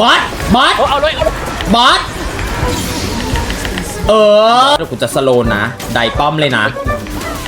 บอสบอสโอ้เอาเลยเอาเลยบอสเออเดี๋ยวกูจะสโลว์นะไดป้อมเลยนะ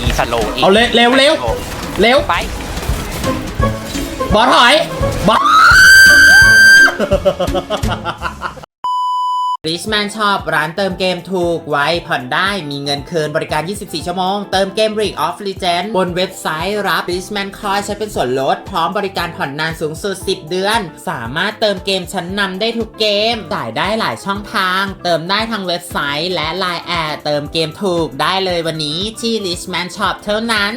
อีสโลว์อีเอาเลยเร็วเร็ว เร็วไปบอสถอยบอส ริชแมนชอบร้านเติมเกมถูกไว้ผ่อนได้มีเงินคืนบริการ 24 ชั่วโมง เติมเกม League of Legends บนเว็บไซต์รับ Richman Coin ใช้เป็นส่วนลด พร้อมบริการผ่อนนานสูงสุด 10 เดือน สามารถเติมเกมชั้นนำได้ทุกเกม จ่ายได้หลายช่องทาง เติมได้ทางเว็บไซต์และ Line แอดเติมเกมถูกได้เลยวันนี้ที่ Richman Shop เท่านั้น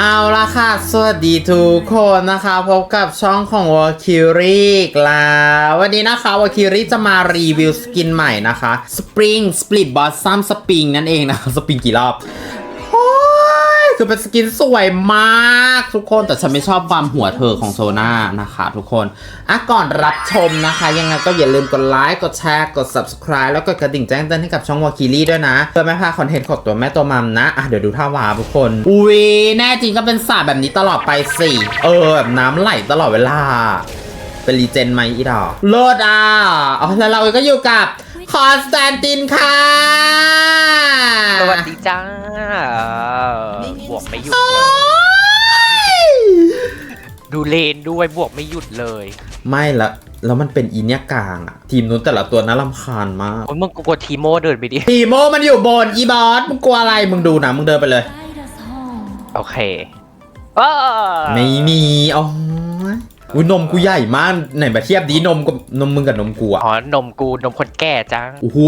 เอาละค่ะ สวัสดีทุกคนนะคะ พบกับช่องของวอร์คิรีกแล้ววันนี้นะคะวอร์คิรีจะมารีวิวสกินใหม่นะคะ Spring Split Blossom Spring นั่นเองนะคะสปริงกี่รอบ คือเป็นสกินสวยมากทุกคนแต่ฉันไม่ชอบความหัวเธอของโซนานะคะทุกคนอะก่อนรับชมนะคะ ยังไงก็อย่าลืมกดไลค์กดแชร์กด subscribe แล้วกดกระดิ่งแจ้งเตือนให้กับช่องวาคิลี่ด้วยนะเพื่อไม่พลาดคอนเทนต์ของตัวแม่ตัวมัมนะอะเดี๋ยวดูท่าวาทุกคนอุ้ยแน่จริงก็เป็นสาแบบนี้ตลอดไปสิเออแบบน้ำไหลตลอดเวลาเป็นรีเจนไหมอีดอกโลดอะอ๋อแล้วเราก็อยู่กับ คอนสแตนตินค่ะ สวัสดีจ้าบวกไม่หยุดโอ้เลยยดูเลนด้วยบวกไม่หยุดเลย ไม่ละแล้วมันเป็นอีเนี่ยกลางอะทีมนู้นแต่ละตัวน่ารำคาญมากโอ้ยมึงกูกลัวทีโมเดินไปดิทีโมมันอยู่บนอีบอสมึงกลัวอะไรมึงดูนะมึงเดินไปเลย Guide us home. โอเคเออไม่มีอ๋อ อุ้ยนมกูใหญ่มากไหนมาเทียบดีนมกับนมมึงกับนมกูอะอ๋อนมกูนมคนแก่จ้าโอ้โห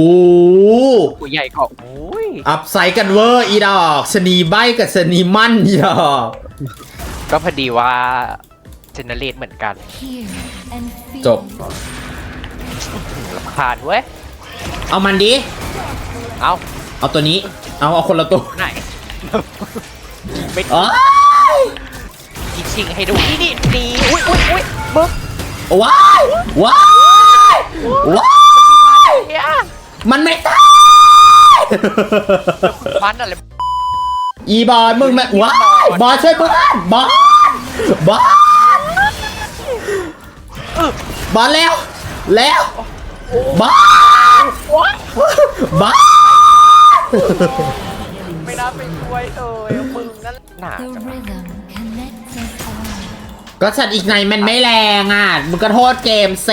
กูใหญ่กว่าอุ้ยอัพไซด์กันเวอร์อีดอกชะนีใบกับชะนีมั่นอีดอกก็พอดีว่าเจเนเรตเหมือนกัน Hear and feel. จบลำคาญเว้ยเอามันดิเอ้าเอาตัวนี้ เอาเอาคนละตัวไหนไม่เอ้ยยิง ชิงให้ดูนี่นี่นี่อุ้ยอุ้ยอุ้ยมึงว้ายว้ายว้ายเนี่ยมันไม่ตายฟันอะไรอีบอยมึงมาว้ายบอยช่วยเพื่อนบอยบอยบอยแล้ว แล้วบอยบอยไม่น่าไปช่วยเลยมึงนั่นหนา The rhythm connects us all. ก็ฉันอีกในมันไม่แรงอะมึงก็โทษเกมเซ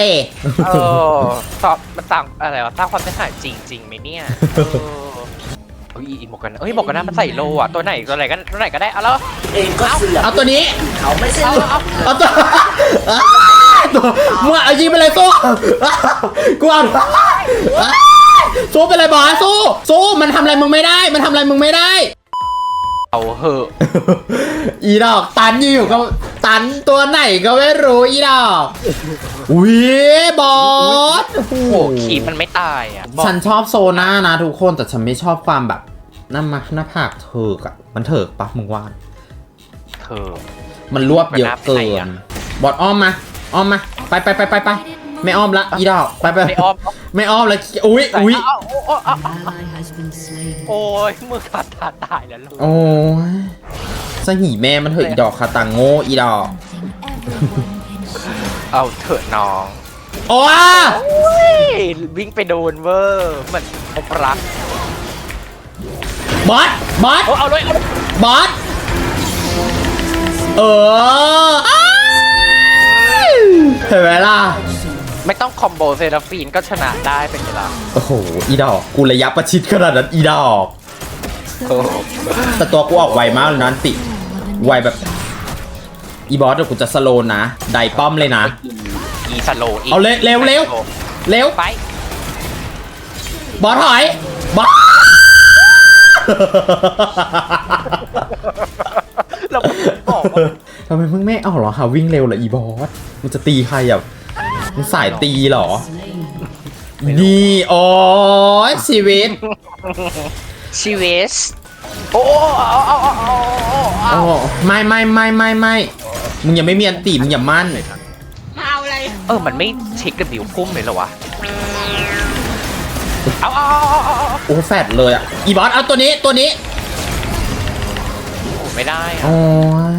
เออตอบมันต่างอะไรวะสร้างความเสียหายจริงจริงๆไหมเนี่ยเออเฮ้ยอีหมวกกันเอ้ยหมวกกันน็อกมันใส่โลอะตัวไหนตัวไหนก็ตัวไหนก็ได้เอาแล้วเองก็เสือกเอาตัวนี้ เขาไม่ใช่เอาเรื่องเอาเอาตัวอ้าวตัวมึงเอายิงไปเลยสู้กูเอาอ้าวสู้ไปเลยบอยสู้สู้มันทำอะไรมึงไม่ได้ มันทำอะไรมึงไม่ได้ เอาเหอะ อีดอกตันอยู่ๆก็ ตันตัวไหนก็ไม่รู้อีดอกวิบอสโอ้โหขีดมันไม่ตายอะฉันชอบโซน่านะทุกคนแต่ฉันไม่ชอบความแบบหน้ามาหน้าผากเถิกอะมันเถิกปะมึงว่า เธอ มันรวบเยอะเกิน บอสอ้อมมาอ้อมมา ไปไปไปไปไปไม่อ้อมละอีดอกไปไปไม่อ้อมไม่อ้อมแล้วอุ้ยอุ้ยเอาเอาเอาเอาเอาโอ้ยมือขาดตาตายแล้วลูกโอ้ย สหีแม่มันเถอะอีดอกคาตังโง่อีดอก Something everyone can share. เอาเถอะน้องโอ้ยอุ้ยวิ่งไปโดนเวอร์เหมือนพบรักบอสบอสโอ้เอาเลยเอาเลยบอสเอออ้ายเห็นไหมล่ะ ไม่ต้องคอมโบเซราฟีนก็ชนะได้เป็นเวลาโอ้โห อีดอกกูระยะประชิดขนาดนั้นอีดอก โอ้โหแต่ตัวกูออกไวมากเลยนะอันติ ไวแบบ อีบอสเดี๋ยวกูจะสโลว์นะ ไดป้อมเลยนะ อีสโลอีเอาเลยเร็วเร็ว เร็ว ไป บอสถอย บอส เราบอกว่าทำไมมึงไม่เอาเหรอหาวิ่งเร็วเหรออีบอสมึงจะตีใครอะมึงสายตีเหรอ นี่โอ้ยชีวิต ชีเวส โอ้เอาเอาเอาเอาเอาโอ้ไม่ไม่ไม่ไม่ไม่มึงยังไม่มีอันตีมึงอย่ามั่นเออมันไม่เช็คกับบิวพุ่มเลยเหรอวะเอาเอาเอาเอาเอาโอ้แฟดเลยอะอีบอสเอาตัวนี้ตัวนี้ไม่ได้อะโอ้ย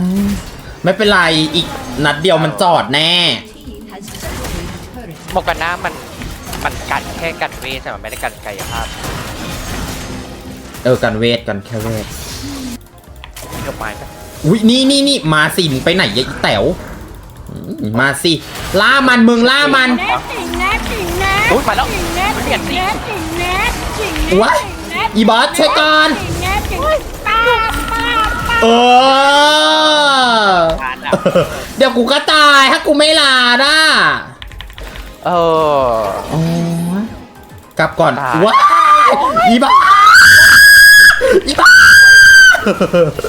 ไม่เป็นไรอีกนัดเดียวมันจอดแน่โมกาน่ามันมันกันแค่กันเวทแต่มันไม่ได้กันกายภาพ เออกันเวทกันแค่เวทมีดอกไม้ปะอุ้ยนี่นี่นี่มาสิมึงไปไหนยายอีแต๋วอืมมาสิล่ามันมึงล่ามันอุ้ยมาแล้วเปลี่ยนสิวะอีบอสช่วยก่อนเออ ทานอะ เดี๋ยวกูก็ตายถ้ากูไม่ลาด่ะเออโอ้ยกลับก่อนตาย ว้ายอีบ้าอีบ้า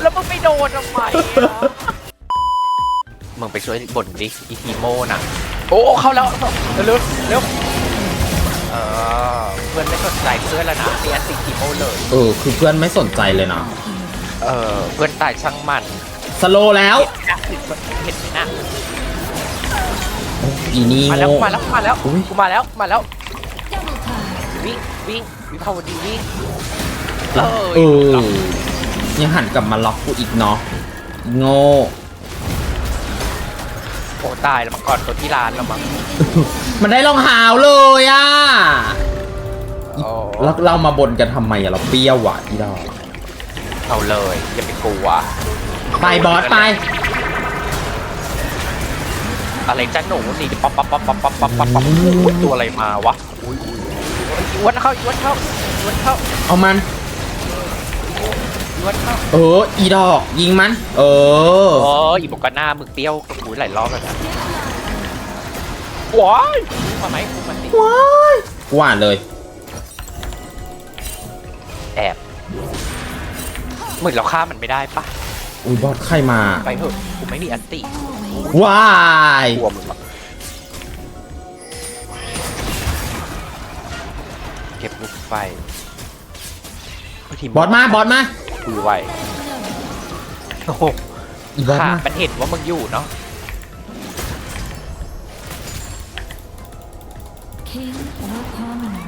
แล้วมึงไปโดนทำไมอะมึงไปช่วยบ่นดิอีทีโมน่ะ โอ้เข้าแล้วเร็วเร็วเออเพื่อนไม่สนใจเพื่อนแล้วนะเรียนติทีโมเลย เออ คือเพื่อนไม่สนใจเลยนะเออเพื่อนตายช่างมันสโลว์แล้วเห็นไหมนะอีนี่มาแล้วโง่ มาแล้วมาแล้วอุ๊ย กูมาแล้วมาแล้ววิ่งวิ่งวิภาวดีวิ่งเออเออ ยังหันกลับมาล็อกกูอีกเนาะโง่โอ้ตายแล้วมาก่อนตัวที่ร้านแล้วมั้งมันได้รองหาวเลยอะแล้วเรามาบ่นกันทำไมอะเราเปี้ยวหวานอีดอกเอาเลยอย่าไปกลัวไปบอสไป อะไรจ้าหนูนี่ป๊อปป๊อปป๊อปป๊อปป๊อปป๊อปป๊อปตัวอะไรมาวะอ้วนเข้าอ้วนเข้าอ้วนเข้าเอามัน อ้วนเข้าเอออีดอก ยิงมัน เออ โอ้ยอีบอกกันหน้ามึงเปรี้ยวกับกูหลายรอบแล้วนะว้ายมาไหมกูมาสิว้ายหวานเลย แอบเหมือนเราฆ่ามันไม่ได้ปะอุ้ยบอสใครมาไปเถอะกูไม่มีอันติว้ายกลัวมึงหรอกเก็บลูกไฟเฮ้ยทีบอสมาบอสมา คุยไวโอ้โหอีบอสค่ะมามันเห็นว่ามึงอยู่เนาะ King or commoner.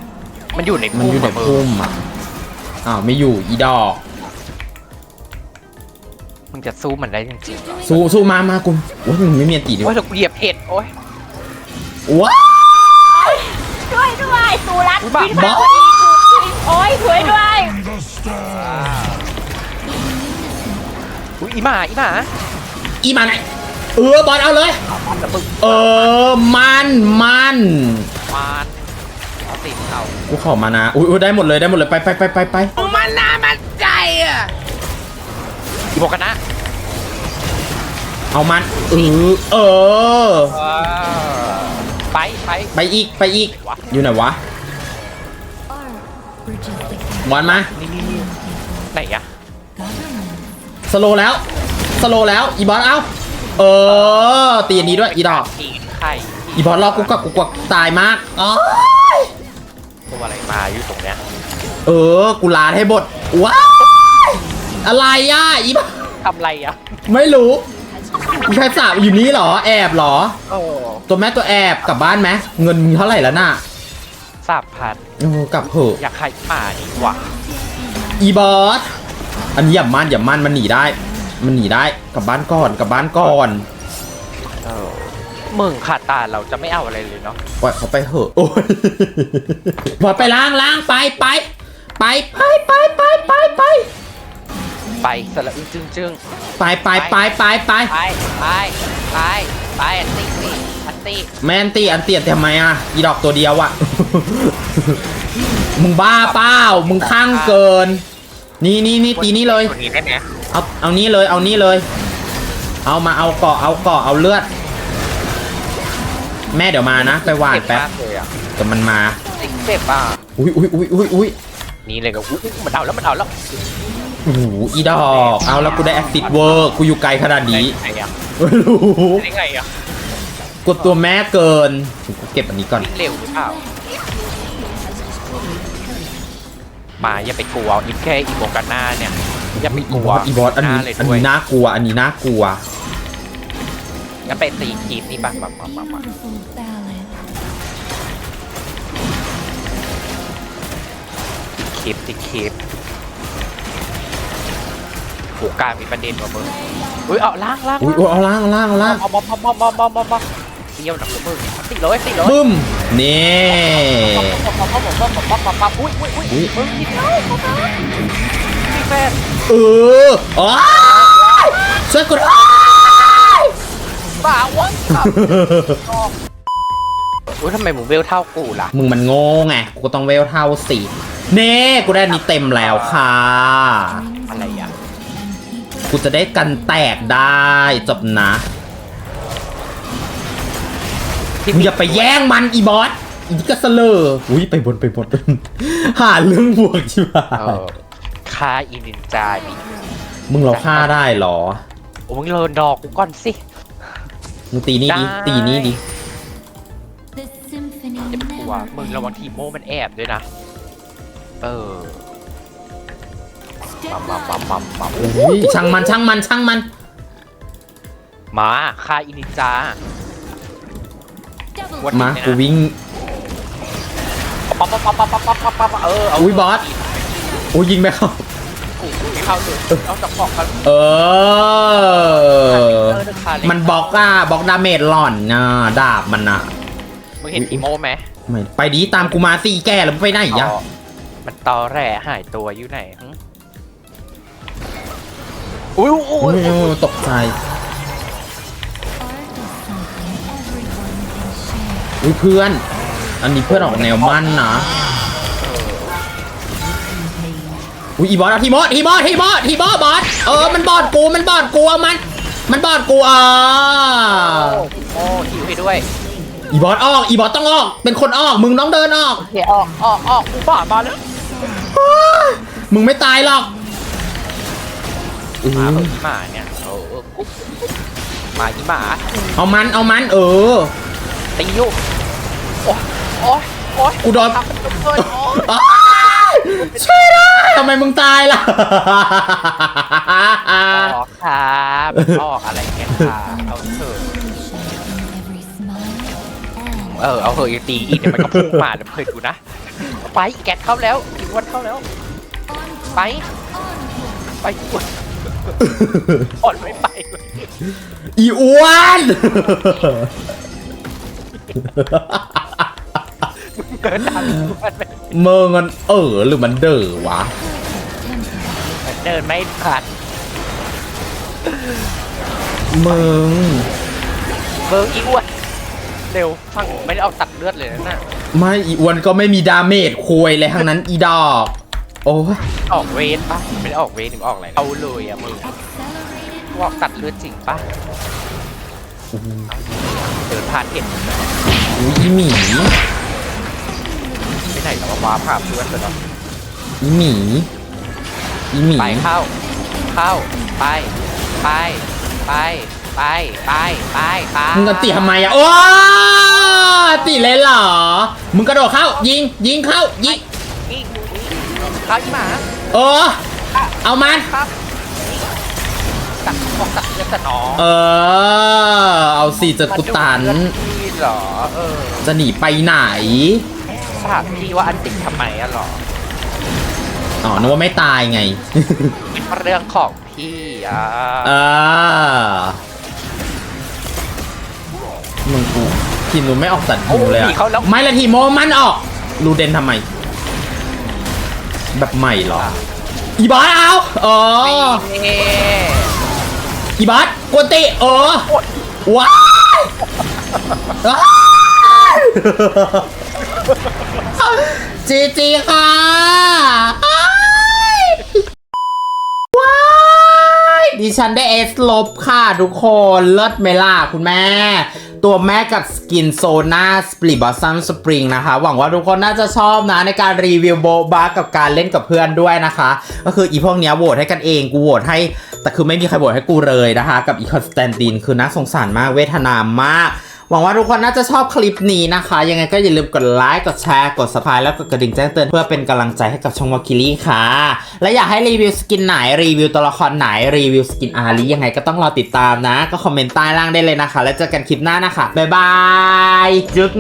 มันอยู่ในมันอยู่ในพุ่พุ่มมอะอ้าวไม่อยู่อีดอก มึงจะสู้มันได้จริงๆเหรอสู้สู้มามากูโอ้ยมึงไม่มีอันตีดิโอ้ยเราเหยียบเห็ดโอ้ย ว้ายช่วยด้วยสุรัตน์อุ๊ยบ้า วิภาวดีถูกทิ้งโอ้ยช่วยด้วยอุ้ย อีหมาอีหมาอีมันเออบอสเอาเลย แล้วมึงเออมันมันมานเอาติดเขากูขอมานะอุ้ยอุ๊ยได้หมดเลยได้หมดเลยไปไปไปไปไปมันน่ามันใจอะอีโมกันนะเอามันเออเออไปไปไปอีกไปอีก อยู่ไหนวะ Art bridges the gap. บอลมา นี่นี่นี่ไหนอะ Government สโลว์แล้ว สโลว์แล้ว อีบอสเอาเออ ตีอันนี้ด้วย อีดอกตีนไข่อีบอสรอกูกับกูกวักตายมากอ๋อตัวอะไรมาอยู่ตรงเนี้ยเออ กูลาดให้บทว้ายอะไรอะอีบอสทำไรอะไม่รู้มีใครสาบอยู่นี่เหรอ แอบเหรอ โอ้ตัวแม่ตัวแอบกลับบ้านไหมเงินมึงเท่าไหร่แล้วน่ะสาบพันโอ้กลับเถอะอยากไข่หมาดีกว่า อีบอส อันนี้อย่ามันอย่ามันมันหนีได้ มันหนีได้กลับบ้านก่อนกลับบ้านก่อนเออมึงขาดตาเราจะไม่เอาอะไรเลยเนาะปล่อยเขาไปเถอะโอ้ยบอสไปล้างล้างไปไปไปไปไปไปไปไปไปสละอึ้งจึ้งจึ้งไปไปไปไปไปไปไปไปไปอันตี้สิอันตี้แมนตีอันเตียนทำไมอะอีดอกตัวเดียวอะมึงบ้าเปล่ามึงข้างเกิน นี่นี่นี่ตีนี่เลย ตัวนี้ได้ไหมเอาเอานี่เลยเอานี่เลย เอามาเอาเกาะเอาเกาะเอาเลือด แม่เดี๋ยวมานะไปหวานเจ็บแป๊บมากเลยอะเดี๋ยวมันมา เจ็บอะอุ้ยอุ้ยอุ้ยอุ้ยอุ้ยนี่เลยก็อุ๊ยมันเอาแล้วมันเอาแล้วโอ้โหอีดอกเอาแล้วกูได้แอคซิดเวอร์กูอยู่ไกลขนาดนี้ได้ไงอะไม่รู้ได้ไงอะกดตัวแม่เกินกูเก็บอันนี้ก่อนวิ่งเร็วหรือเปล่า มาอย่าไปกลัวอีกแค่อีโมกันหน้าเนี่ยอย่าไปกอีลับวอสอีบอสอันนี้หาเลยอันด้วยนี้น่ากลัว อันนี้น่ากลัวงั้นไปตีกีบนี่ป่ะมามามามา wonderful ballad. คลิปติคลิปกูกลางมีประเด็นว่ะมึงอุ้ยเอาล่างล่างอุ้ยอุ๊ยเอาล่างเอาล่างเอาล่างเอาบอมบอมบอมบอมบอมบอมบอมเตี้ยวหนักเลยมึงติดเลยติดเลยบึ้ม นี่อุ้ยอุ้ยอุ้ยมึงยิงเขาเขาเขามีแฟนเอออ๋อช่วยกดบ้าวะอุ้ยทำไมมึงเวลเท่ากูล่ะ มึงมันโง่ไง กูก็ต้องเวลเท่าสิเน่กูได้นี้เต็มแล้วค่ะ อะไรอะ กูจะได้กันแตกได้จบนะ มึงอย่าไปแย่งมันอีบอสอีนี่ก็เสลออุ้ยไปบนไปบนหาเรื่องบวกใช่ไหมเออฆ่าอีนินจาดิมึงเราฆ่าได้เหรอโอ้มึงเลินดอกกูก่อนสิมึงตีนี่ดิได้ตีนี่ดิ The symphony อย่าไปกลัว never มึงระวังทีโมมันแอบด้วยนะ เออ Step มามามามามาอุ้ยช่างมันช่างมันช่างมัน มาฆ่าอีนินจา double มากูวิ่งอุ้ยบอสอุ้ยยิงไปเขาเขาอจับอกกันเออ มันบล็อกอะบล็อกดาเมจหล่อนนะดาบมันอะมึงเห็นอีโมไหมไปดีตามกูมาสี่แก่แล้วไปไหนยะมันตอแร่หายตัวอยู่ไหนอุ้ยตกใจ อุ้ยเพื่อน อันนี้เพื่อนออกแนวมั่นนะอุ้ยอีบอสเอาทีบอสทีบอสทีบอสทีบอสบอสเออมันบอดกูมันบอดกูเอามัน มันบอดกูอ่าโอ้หิวให้ด้วย อีบอสออกอีบอสต้องออก เป็นคนออกมึงต้องเดินออกโอเคออกออกออกกูบ้ามาแล้วมึงไม่ตายหรอกอื้อหมาเอออีหมาเนี่ยเออเออกุ๊บหมาอีหมาเอามันเอามันเออ ตีอยู่โอ้ยโอ้ยโอ้ยกูโดน ทำเป็นเกินโอ้ยอ้ายช่วยด้วยทำไมมึงตายล่ะ ออกครับออกอะไรเนี่ยค่ะเอาเถอะ Emotion in every smile and เออเอาเถอะอย่าตีอีกเดี๋ยวมันก็พุ่งมาเดี๋ยวเพื่อนกูนะไปแกตเข้าแล้วอีกวันเข้าแล้ว ไป ไปกูอ่อนไม่ไปเลยอีอ้วน เกินดันมันไม่เมืองมันเออหรือมันเดอวะมันเดินไม่ทันมึงเบอร์อีอ้วนเร็วฟังไม่ได้เอาตัดเลือดเลยนะน่ะไม่อีอ้วนก็ไม่มีดาเมจคุยเลยทั้งนั้นอีดอก โอ้ยออกเวรปะไม่ได้ออกเวรหรือออกอะไรเอาเลยอะมึง accelerated ว่าตัดเลือดจริงปะเดินผ่านเห็นอุ๊ยอีหมีไปไหนแล้ววะว้าผ่าเพื่อนเลยเนาะอีหมีอีหมีไปเข้า เข้า ไป ไป ไป ไป ไป ไป ไปมึงกันตีทำไมอะโอ้ตีเลยเหรอ มึงกระโดดเข้า ยิง ยิงเข้า ยิงนี่เข้าอีหมา เออ เอามันครับ ตัดบอกตัดเลือดแต่น้องเออ เอาสิเจะกุตันมัดูเลือดพี่เหรอ เออจะหนีไปไหน ถามพี่ว่าอันติดทำไมอะเหรอ อ๋อนึกว่าไม่ตายไงเป็นเรื่องของพี่อะเออมึงกูทีมนูไม่ออกสัตว์หิวเลยอะไม่ละทีมโมมันออกรูเดนทำไม แบบใหม่เหรอ อีบอสเอาอ๋อ นี่ อีบัสกวนตีเออว้าว้ายจีจีค่ะอ้ายว้ายดิฉันได้เอสลบค่ะทุกคนเลิศไหมล่ะคุณแม่ ตัวแม่กับสกินโซนาสปริบอสซัมสปริงนะคะ หวังว่าทุกคนน่าจะชอบนะในการรีวิวโบบากับการเล่นกับเพื่อนด้วยนะคะ ก็คืออีพวกเนี้ยโหวตให้กันเองกูโหวตให้ แต่คือไม่มีใครโหวตให้กูเลยนะคะ กับอีคอนสแตนตินคือน่าสงสารมากเวทนามาก หวังว่าทุกคนน่าจะชอบคลิปนี้นะคะ ยังไงก็อย่าลืมกดไลค์ กดแชร์ กด subscribe แล้วกดกระดิ่งแจ้งเตือนเพื่อเป็นกำลังใจให้กับช่องวาคิลี่ค่ะ และอยากให้รีวิวสกินไหน รีวิวตัวละครไหน รีวิวสกินอารียังไงก็ต้องรอติดตามนะ ก็คอมเมนต์ใต้ล่างได้เลยนะคะ แล้วเจอกันคลิปหน้านะคะ บ๊ายบาย จุ๊บ